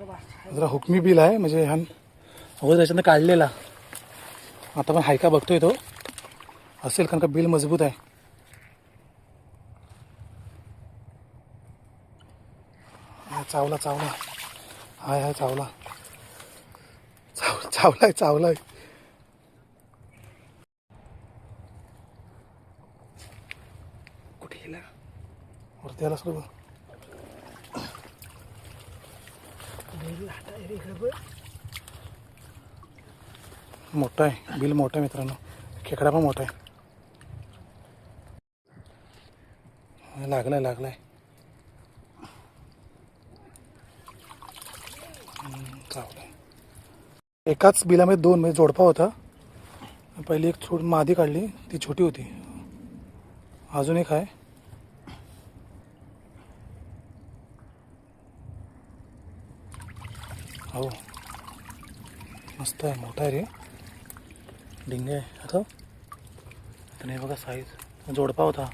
जरा हुकमी बिल आहे म्हणजे ह्यान अगोदर त्याच्यानं काढलेला. आता पण हाय का बघतोय तो. असेल कारण का बिल मजबूत आहे. हा, चावला चावला. हाय हाय चावला. चाव चावलाय चावलाय. कुठे गेला? वरती आला सर्व मोठा आहे. बिल मोठा आहे मित्रांनो. खेकडा पण मोठा आहे. लागलाय लागलाय. हम्म, एकाच बिलामध्ये दोन म्हणजे जोडपा होता. पहिली एक छोट मादी काढली. ती छोटी होती. अजून एक आहे. हो. मस्त आहे मोठा आहे रे. डिंगे आहे. आता? आणि बघा साईज जोडपा होता.